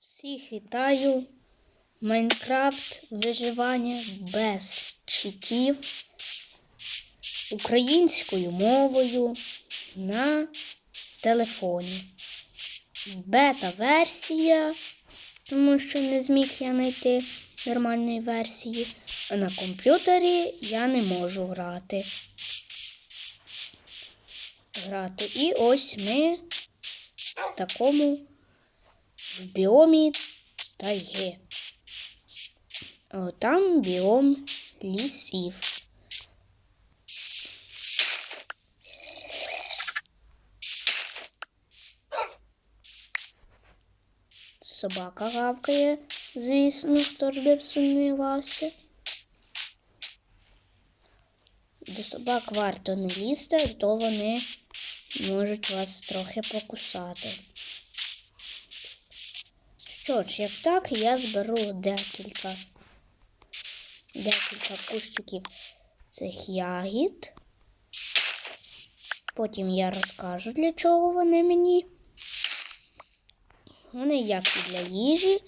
Всіх вітаю. Майнкрафт виживання без читів українською мовою на телефоні. Бета-версія, тому що не зміг я знайти нормальної версії. А на комп'ютері я не можу грати. Грати. І ось ми в такому в біомі тайги. Там біом лісів. Собака гавкає, звісно, хто ж би сумнівався. До собак варто не лізти, то вони можуть вас трохи покусати. Що ж, як так, я зберу декілька, декілька кущиків цих ягід. Потім я розкажу, для чого вони мені. Вони як і для їжі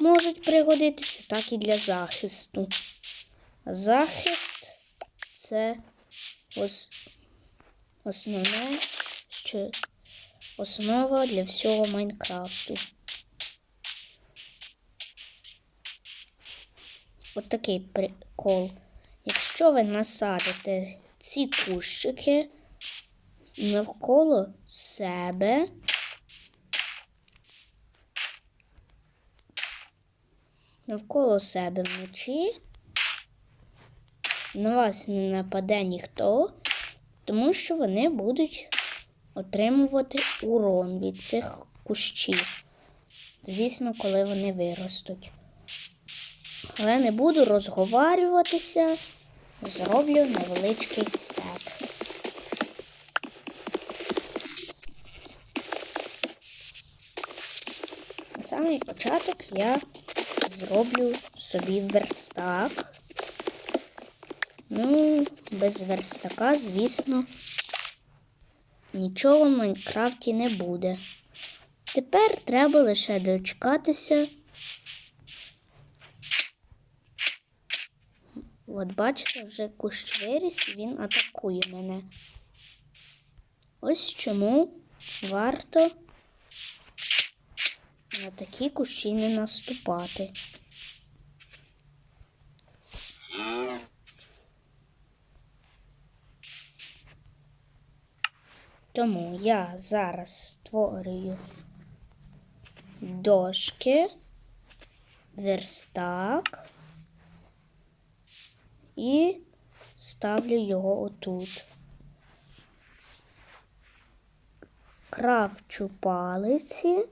можуть пригодитися, так і для захисту. Захист це ос... основне, що основа для всього Майнкрафту. От такий прикол. Якщо ви насадите ці кущики навколо себе, навколо себе вночі, на вас не нападе ніхто, тому що вони будуть отримувати урон від цих кущів. Звісно, коли вони виростуть. Але не буду розговарюватися, зроблю невеличкий степ. На самий початок я зроблю собі верстак. Ну, без верстака, звісно, нічого в Майнкрафті не буде. Тепер треба лише дочекатися. От бачите, вже кущ виріс, він атакує мене. Ось чому варто на такі кущі не наступати. Тому я зараз створюю дошки, верстак і ставлю його отут. Кравчу палиці,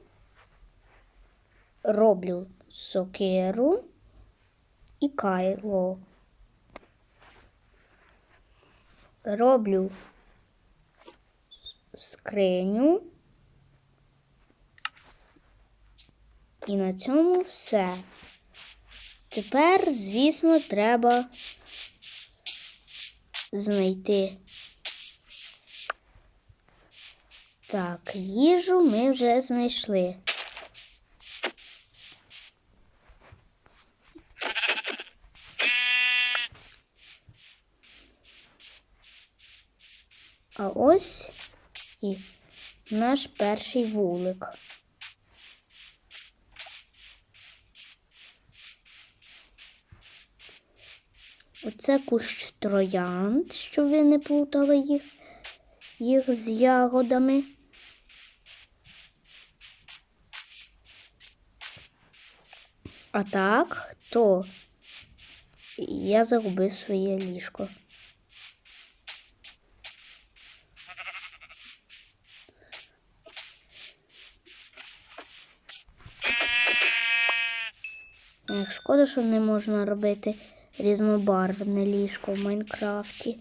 роблю сокиру і кайло. Роблю скриню. І на цьому все. Тепер, звісно, треба знайти. Так, їжу ми вже знайшли. А ось і наш перший вулик. Оце кущ троянд, щоб ви не плутали їх, їх з ягодами. А так, то я загубив своє ліжко. Шкода, що не можна робити різнобарвне ліжко в Майнкрафті.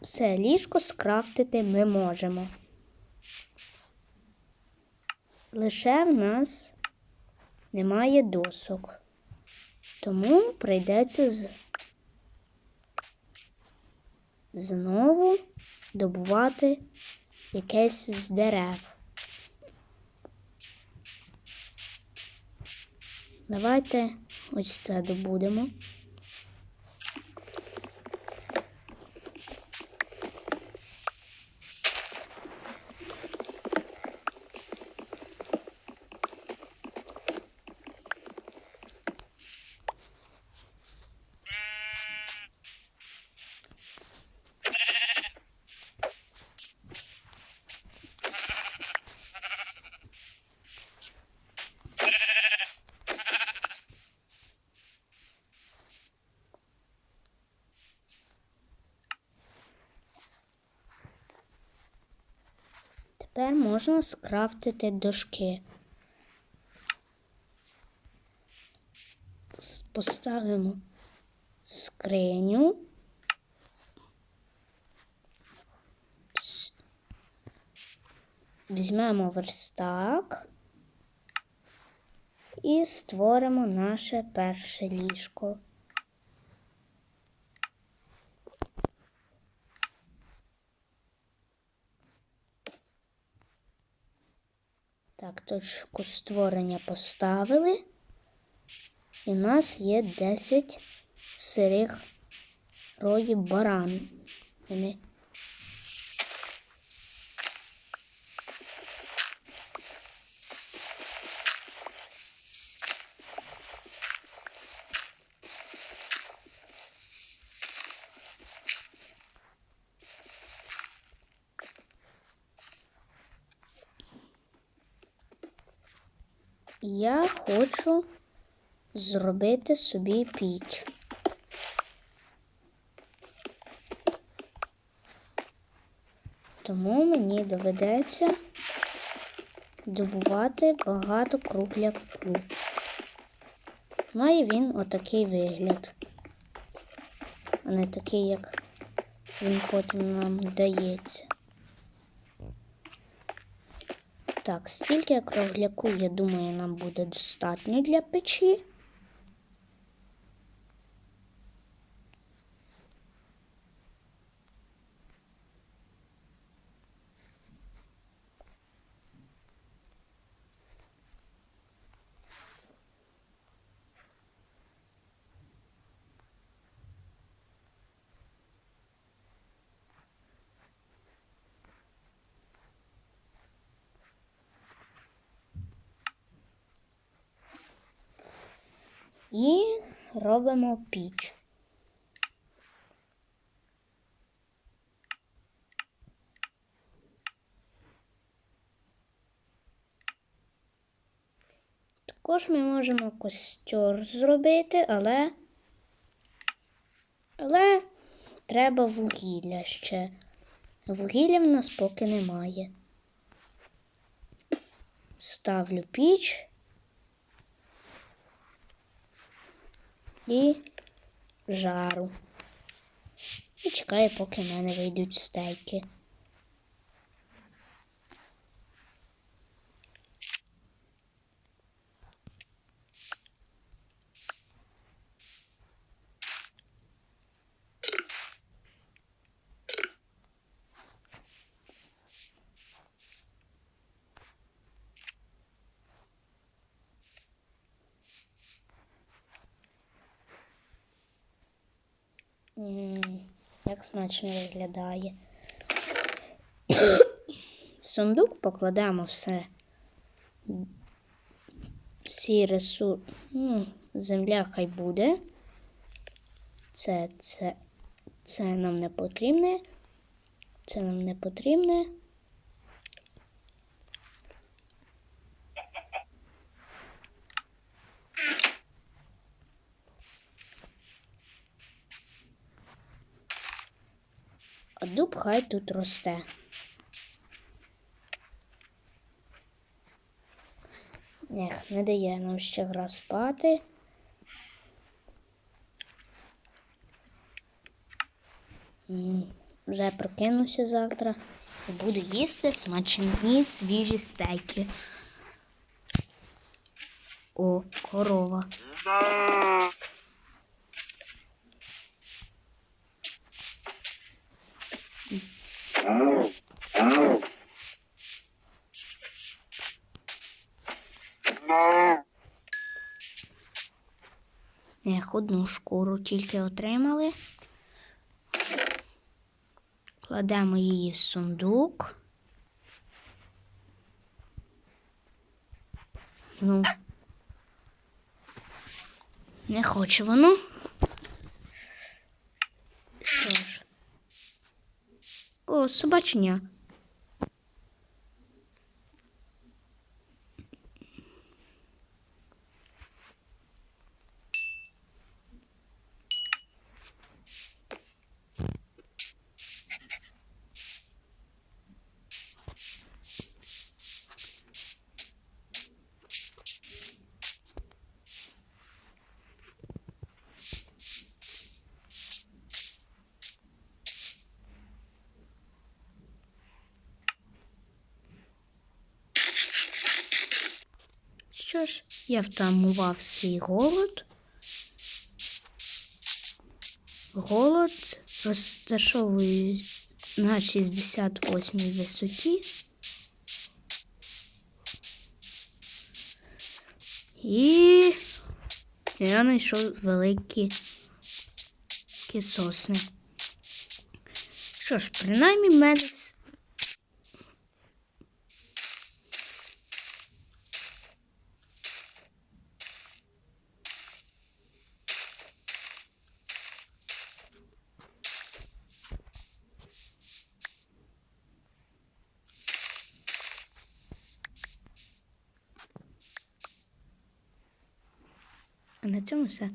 Все ліжко скрафтити ми можемо. Лише в нас немає досок. Тому прийдеться з... знову добувати якесь з дерев. Давайте ось це добудемо. Тепер можна скрафтити дошки. Поставимо скриню. Візьмемо верстак і створимо наше перше ліжко. Так, точку створення поставили. І в нас є 10 сирих роїв баран. Вони Я хочу зробити собі піч. Тому мені доведеться добувати багато кругляку. Має він отакий вигляд, а не такий, як він потім нам дається. Так, стільки кругляку, я думаю, нам буде достатньо для печі. І робимо піч. Також ми можемо костер зробити, але, але треба вугілля ще. Вугілля в нас поки немає. Ставлю піч. І жару. І чекаю, поки в мене вийдуть стейки. Як смачно виглядає. В сундук покладемо все. Всі ресурси. Земля хай буде. Це, це, це нам не потрібне. Це нам не потрібне. А дуб хай тут росте. Ех, не дає нам ще гра спати. Вже прокинуся завтра і буду їсти смачні свіжі стейки. О, корова. Ех, одну шкуру тільки отримали. Кладемо її в сундук. Ну, не хоче воно. Що ж? О, я втамував свій голод. Голод розташовую на 68 висоті. І я знайшов великі сосни. Що ж, принаймні мене вс- А на цьому все.